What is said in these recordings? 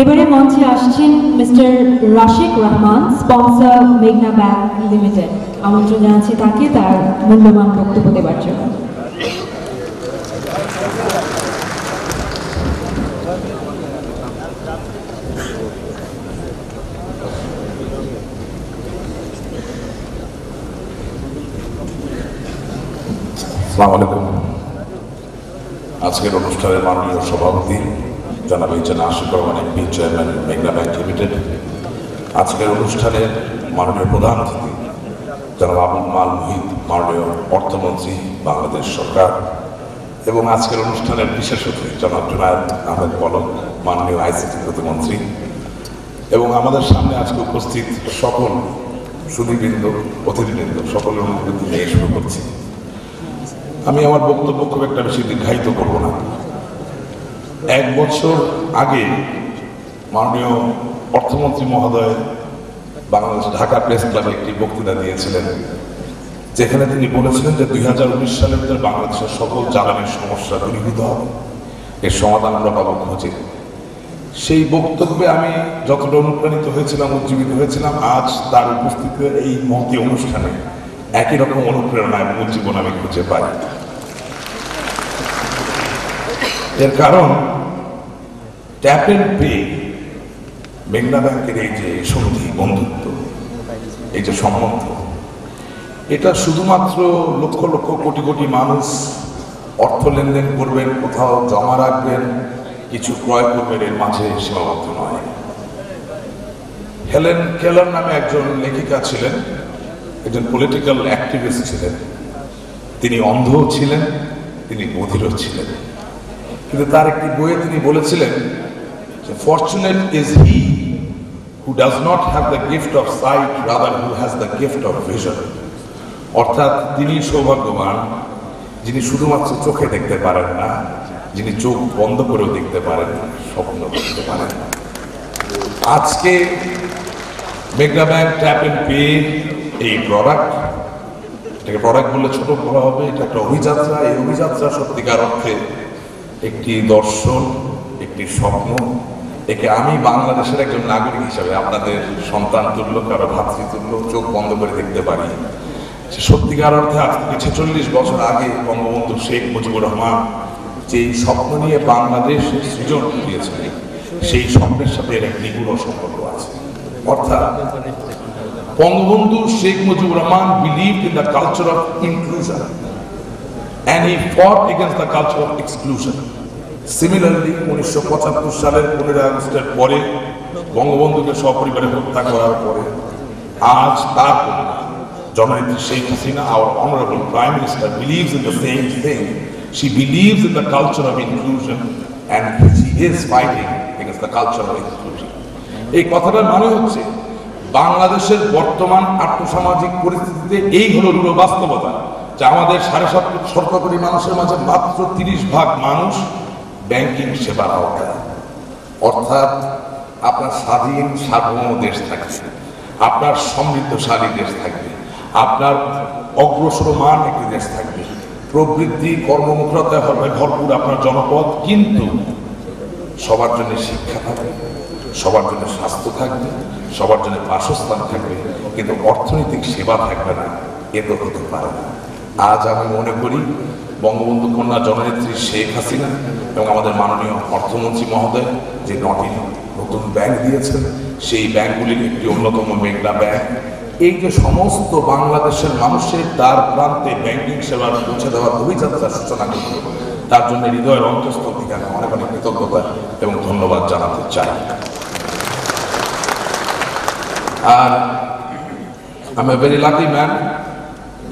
এবারে মঞ্চে আসছেন মিস্টার রাশিক রহমান, স্পন্সর মেঘনা ব্যাংক লিমিটেড। আমন্ত্রণ জানাচ্ছি তাকে তার মূল্যবান বক্তব্য দেওয়ার জন্য। আজকের অনুষ্ঠানের মাননীয় সভাপতি জনাব HN Ashiq Rahman MP chairman মেঘনা ব্যাংক লিমিটেড। আজকের অনুষ্ঠানে মাননীয় প্রধান অতিথি, জনাব আবুল মাল মুহিত, মাননীয় অর্থমন্ত্রী, বাংলাদেশ সরকার। এবং আজকের অনুষ্ঠানের বিশেষ অতিথি, জনাব জুনায়দ আহমেদ পলক, মাননীয় আইসিটি প্রতিমন্ত্রী। এবং আমাদের সামনে আজকে উপস্থিত সকল সুদীবৃন্দ অতিথিবৃন্দ, সকলের অনুভূতি নিয়ে শুরু করছি। আমি আমার বক্তব্য খুব একটা বেশি দীর্ঘায়িত করব না। এক বছর আগে মাননীয় অর্থমন্ত্রী মহোদয় বাংলাদেশ ঢাকা প্রেস ক্লাবে একটি বক্তৃতা দিয়েছিলেন, যেখানে তিনি বলেছিলেন যে দুই হাজার উনিশ সালের ভিতরে বাংলাদেশের সকল জ্বালানির সমস্যা দূরীভূত হবে। এর সমাধান আমরা পাবো খোঁজে। সেই বক্তব্যে আমি যতটা অনুপ্রাণিত হয়েছিলাম, উজ্জীবিত হয়েছিলাম, আজ তার উপস্থিতিতে এই মহতি অনুষ্ঠানে একই রকম অনুপ্রেরণা এবং উজ্জীবন আমি খুঁজে পাই। এর কারণ ট্যাপ এন্ড পে মেঘনা ব্যাংকের এই যে সন্ধি বন্ধুত্ব, এই যে সম্বন্ধ, এটা শুধুমাত্র লক্ষ লক্ষ কোটি কোটি মানুষ অর্থ লেনদেন করবেন, কোথাও জমা রাখবেন, কিছু ক্রয় করবেন, এর মাঝে সীমাবদ্ধ নয়। হেলেন কেলার নামে একজন লেখিকা ছিলেন, একজন পলিটিক্যাল অ্যাক্টিভিস্ট ছিলেন। তিনি অন্ধ ছিলেন, তিনি বধিরও ছিলেন। কিন্তু তার একটি বইয়ে তিনি বলেছিলেন যে fortunate is he who does not have the gift of sight rather who has the gift of vision অর্থাৎ তিনি সৌভাগ্যবান, যিনি শুধুমাত্র চোখে দেখতে পারেন না, যিনি চোখ বন্ধ করেও দেখতে পারেন না, স্বপ্ন দেখতে পারেন না। আজকে মেগনা ব্যাংক ট্যাপ এন্ড পে এই প্রোডাক্ট এটাকে প্রোডাক্ট বললে ছোট বলা হবে, এটা একটা অভিযাত্রা। এই অভিযাত্রা সত্যিকার অর্থে একটি দর্শন, একটি স্বপ্ন, একে আমি বাংলাদেশের একজন নাগরিক হিসাবে আপনাদের সন্তান তুল্য কারও ভাতৃতুল্য চোখ বন্ধ করে দেখতে পারি। সত্যিকার অর্থে আজ থেকে ছেচল্লিশ বছর আগে বঙ্গবন্ধু শেখ মুজিবুর রহমান যে স্বপ্ন নিয়ে বাংলাদেশ সৃজন দিয়েছিলেন সেই স্বপ্নের সাথে এর এক নিগুড় সম্পর্ক আছে। অর্থাৎ Bangabandhu Sheikh Mujibur Rahman believe in the culture of inclusion and he fought against the culture of exclusion. Similarly উনিশশো পঁচাত্তর সালের পরে বঙ্গবন্ধুকে সপরিবারে হত্যা করার পরে আজ তার জননেত্রী Sheikh Hasina our honorable prime minister believes in the same thing she believes in the culture of inclusion and she is fighting against the culture of exclusion এই কথাটার মানে হচ্ছে বাংলাদেশের বর্তমান আর্থসামাজিক পরিস্থিতিতে এই হলো বাস্তবতা যে আমাদের সাড়ে সাত শতকরি মানুষের মাঝে মাত্র তিরিশ ভাগ মানুষ ব্যাংকিং সেবার আওতায়। অর্থাৎ আপনার স্বাধীন, সার্বভৌম দেশ থাকবে আপনার সমৃদ্ধশালী দেশ থাকবে। আপনার অগ্রসরমান একটি দেশ থাকবে। প্রবৃদ্ধি কর্মমুখরতায় হবে ভরপুর আপনার জনপদ, কিন্তু সবার জন্য শিক্ষা থাকবে, সবার জন্য স্বাস্থ্য থাকবে, সবার জন্য বাসস্থান থাকবে, কিন্তু অর্থনৈতিক সেবা থাকবে না, এ তো হতে পারে না। আজ আমি মনে করি বঙ্গবন্ধু কন্যা জননেত্রী শেখ হাসিনা এবং আমাদের মাননীয় অর্থমন্ত্রী মহোদয় যে নটি নতুন ব্যাংক দিয়েছেন, সেই ব্যাংকগুলির একটি অন্যতম মেঘনা ব্যাংক। এই যে সমস্ত বাংলাদেশের মানুষের তার প্রান্তে ব্যাংকিং সেবার পৌঁছে দেওয়ার অভিযাত্রার সূচনা করবে তার জন্য হৃদয়ের অন্তঃস্থল থেকে আমি অনেক অনেক কৃতজ্ঞতা এবং ধন্যবাদ জানাতে চাই। আর আমি ভেরি লাকি ম্যান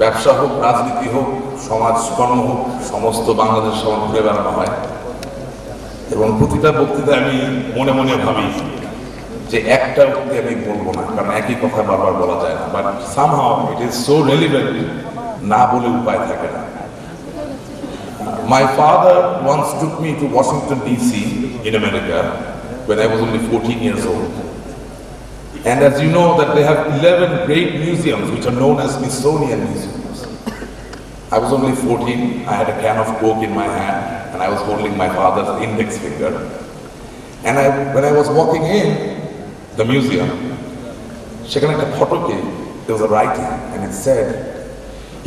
ব্যবসা হোক, রাজনীতি হোক সমাজকর্ম হোক, সমস্ত বাংলাদেশ সমান ঘুরে বেড়ানো হয়। এবং প্রতিটা বক্তৃতায় আমি মনে মনে ভাবি যে একটা উক্তি আমি বলব না, কারণ একই কথা বারবার বলা যায় না। But somehow it is so relevant না বলে উপায় থাকে না। My father once took me to Washington DC in America, when I was only 14 years old. And as you know that they have 11 great museums which are known as Smithsonian museums. I was only 14, I had a can of coke in my hand and I was holding my father's index finger. And I, when I was walking in the museum, সেখানে একটা ফটোকে there was a writing and it said,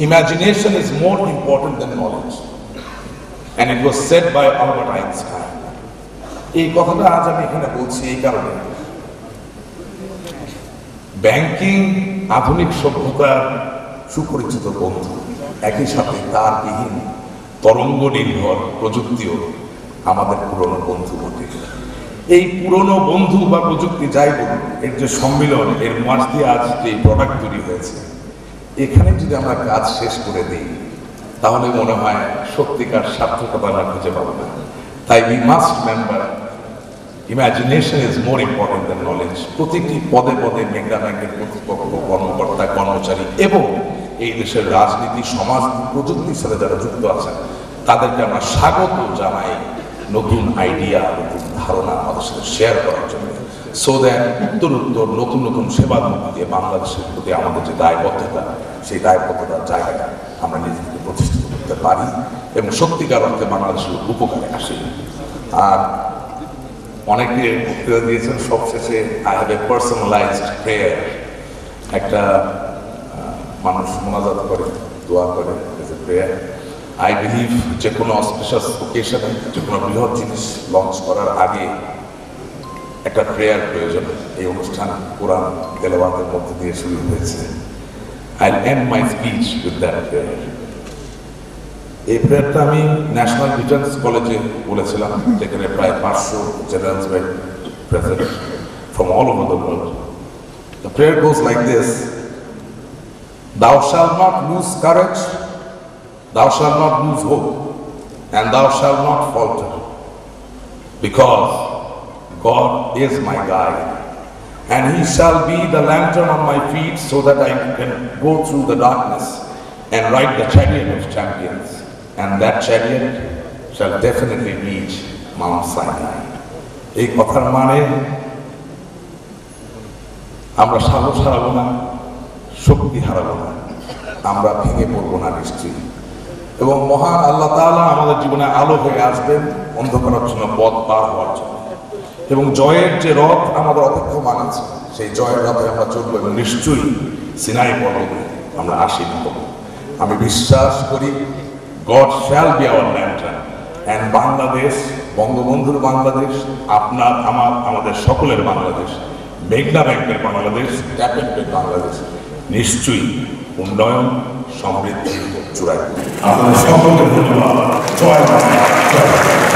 imagination is more important than knowledge. And it was said by Albert Einstein. এই কথাটা আজ আমি এখানে বলছি এই কারণে Banking আধুনিক সভ্যতার সুপরিচিত বন্ধু। একই সাথে তার বিহীন তরঙ্গ নির্ভর প্রযুক্তিও আমাদের পুরনো বন্ধু বটে। এই পুরনো বন্ধু বা প্রযুক্তি যাই বলুন এর যে সম্মিলন, এর মাস দিয়ে আজ যে প্রোডাক্ট তৈরি হয়েছে, এখানে যদি আমরা কাজ শেষ করে দিই, তাহলে মনে হয় সত্যিকার সার্থকতা আমরা খুঁজে পাবো না। তাই we must member imagination is more important than knowledge প্রতিটি পদে পদে মেঘনা ব্যাংকের কর্তৃপক্ষ কর্মকর্তা, কর্মচারী এবং এই দেশের রাজনীতি, সমাজ, প্রযুক্তির সাথে যারা যুক্ত আছেন, তাদেরকে আমরা স্বাগত জানাই নতুন আইডিয়া নতুন ধারণা আমাদের সাথে শেয়ার করার জন্য। সো দ্যাট উত্তর উত্তর নতুন নতুন সেবা দিয়ে বাংলাদেশের প্রতি আমাদের যে দায়বদ্ধতা, সেই দায়বদ্ধতার জায়গাটা আমরা নিজেদেরকে প্রতিষ্ঠিত করতে পারি এবং সত্যিকার অর্থে বাংলাদেশের উপকারে আসি। আর অনেকে বক্তৃতা দিয়েছেন, সবশেষে I have a personalised prayer একটা মানুষ মোনাজাত করে, দোয়া করে প্রেয়ার আই বিলিভ যে কোনো অস্পিশাস ওকেশনে যে কোনো বৃহৎ জিনিস লঞ্চ করার আগে একটা প্রেয়ার প্রয়োজন। এই অনুষ্ঠান কোরআন তেলাবাতের মধ্যে দিয়ে শুরু হয়েছে। I end my speech with that prayer এই প্রেয়ারটা আমি ন্যাশনাল ডিফেন্স কলেজে বলেছিলাম যেখানে প্রায় পাঁচশো generals were present from all over the world. The prayer goes like this Thou shalt not lose courage, thou shalt not lose hope, and thou shalt not falter, because God is my guide, and He shall be the lantern on my feet so that I can go through the darkness and ride the chariot of champions, And that chariot shall definitely reach Mount Sinai. এই কথার মানে আমরা সাহস হারাবো না, শক্তি হারাবো না, আমরা ভেঙে পড়ব না নিশ্চয়ই। এবং মহান আল্লাহ তাআলা আমাদের জীবনে আলো হয়ে আসবেন অন্ধকারাচ্ছন্ন পথ পার হওয়ার জন্য। এবং জয়ের যে রথ আমাদের অপেক্ষমান আছে, সেই জয়ের রথে আমরা চলবো এবং নিশ্চয়ই সিনাই পর্বতে আমরা হব আমি বিশ্বাস করি God shall be our lantern and Bangladesh বঙ্গবন্ধুর বাংলাদেশ আপনার, আমার, আমাদের সকলের বাংলাদেশ মেঘনা ব্যাংকের বাংলাদেশ ক্যাপিটাল বাংলাদেশ নিশ্চয়ই উন্নয়ন, সমৃদ্ধি চূড়ায় আপনাদের সকলকে ধন্যবাদ। জয় বাংলা। জয়